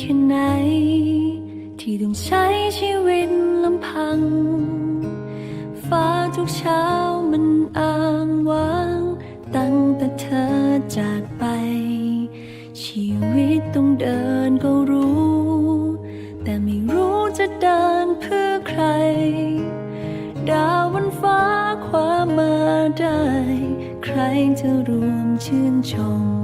แค่ไหน ที่ต้องใช้ชีวิตลำพัง ฟ้าทุกเช้ามันอ้างว้าง ตั้งแต่เธอจากไป ชีวิตต้องเดินก็รู้ แต่ไม่รู้จะเดินเพื่อใคร ดาวบนฟ้าคว้ามาได้ ใครจะรวมชื่นชม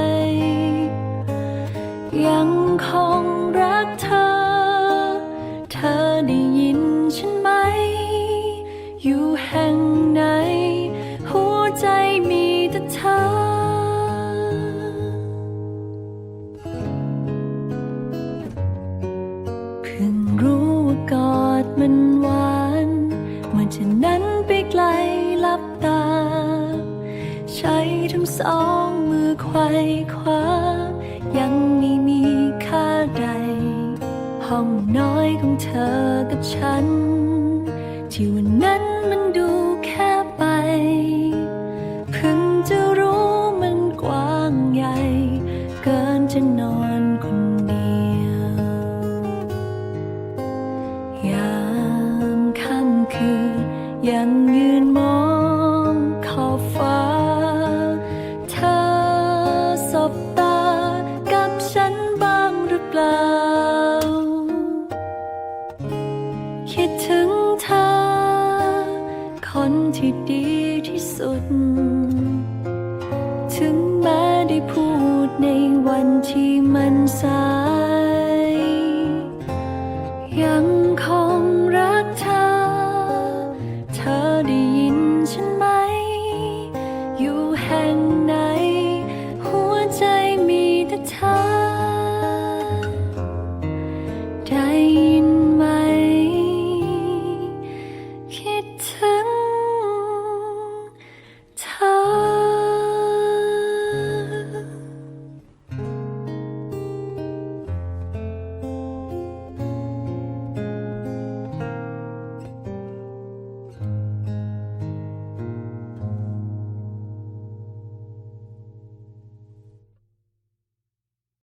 ย ได้ยินฉันไหม อยู่แห่งไหน หัวใจมีแต่เธอ เพิ่งรู้ว่ากอดมันหวาน เมื่อจะนั้นไปไกลลับตา ใช้ทั้งสองมือไขว้คว้ายังไม่มีค่าใด ห้องนอยของเธ อกับฉัน ที่วันนั้นมันดูแค่ไปเพิ่งจะรู้มันกว้างใหญ่ เกินจะนอนคนเดียว ยามค่ำคืนยังยืนมอง ที่ดีที่สุด ถึงแม้ได้พูดในวันที่มันสาย